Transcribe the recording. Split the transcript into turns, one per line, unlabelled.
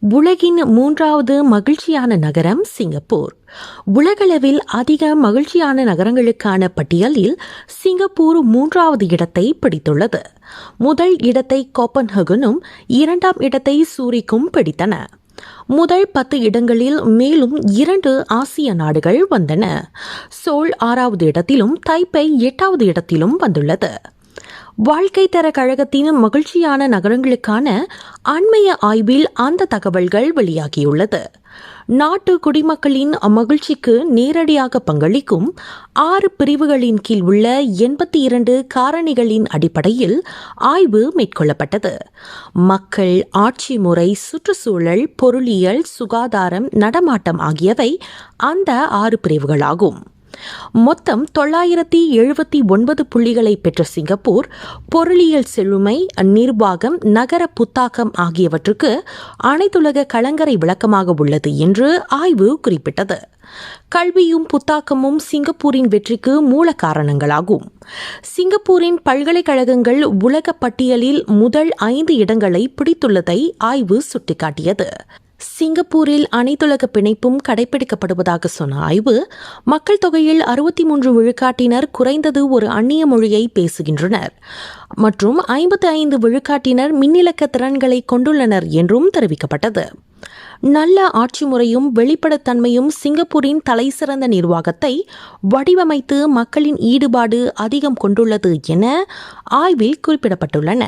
உலகின் மூன்றாவது மகிழ்ச்சியான நகரம் சிங்கப்பூர். உலகளவில் அதிக மகிழ்ச்சியான நகரங்களுக்கான பட்டியலில் சிங்கப்பூர் மூன்றாவது இடத்தை பிடித்துள்ளது. முதல் இடத்தை கோப்பன்ஹகனும் இரண்டாம் இடத்தை சூரிக்கும் பிடித்தன. முதல் பத்து இடங்களில் மேலும் இரண்டு ஆசிய நாடுகள் வந்தன. சோல் ஆறாவது இடத்திலும் தைப்பை எட்டாவது இடத்திலும் வந்துள்ளது. வாழ்க்கை தர கழகத்தின் மகிழ்ச்சியான நகரங்களுக்கான அண்மைய ஆய்வில் அந்த தகவல்கள் வெளியாகியுள்ளது. நாட்டு குடிமக்களின் மகிழ்ச்சிக்கு நேரடியாக பங்களிக்கும் ஆறு பிரிவுகளின் கீழ் உள்ள எண்பத்தி இரண்டு காரணிகளின் அடிப்படையில் ஆய்வு மேற்கொள்ளப்பட்டது. மக்கள் ஆட்சி முறை சுற்றுச்சூழல் பொருளியல் சுகாதாரம் நடமாட்டம் ஆகியவை அந்த ஆறு பிரிவுகளாகும். மொத்தம் தொள்ளாயிரத்தி எழுபத்தி ஒன்பது புள்ளிகளை பெற்ற சிங்கப்பூர் பொருளியல் செழுமை நிர்வாகம் நகர புத்தாக்கம் ஆகியவற்றுக்கு அனைத்துலக கலங்கரை விளக்கமாக உள்ளது என்று ஆய்வு குறிப்பிட்டது. கல்வியும் புத்தாக்கமும் சிங்கப்பூரின் வெற்றிக்கு மூல காரணங்களாகும். சிங்கப்பூரின் பல்கலைக்கழகங்கள் உலக பட்டியலில் முதல் ஐந்து இடங்களை பிடித்துள்ளதை ஆய்வு சுட்டிக்காட்டியது. சிங்கப்பூரில் அனைத்துலக பிணைப்பும் கடைபிடிக்கப்படுவதாக சொன்ன ஆய்வு மக்கள் தொகையில் அறுபத்தி மூன்று விழுக்காட்டினர் குறைந்தது ஒரு அந்நிய மொழியை பேசுகின்றனர். மற்றும் ஐம்பத்தி ஐந்து விழுக்காட்டினர் மின்னிலக்க திறன்களை கொண்டுள்ளனர் என்றும் தெரிவிக்கப்பட்டது. நல்ல ஆட்சி முறையும் வெளிப்படைத்தன்மையும் சிங்கப்பூரின் தலைசிறந்த நிர்வாகத்தை வடிவமைத்து மக்களின் ஈடுபாடு அதிகம் கொண்டுள்ளது என ஆய்வில் குறிப்பிடப்பட்டுள்ளன.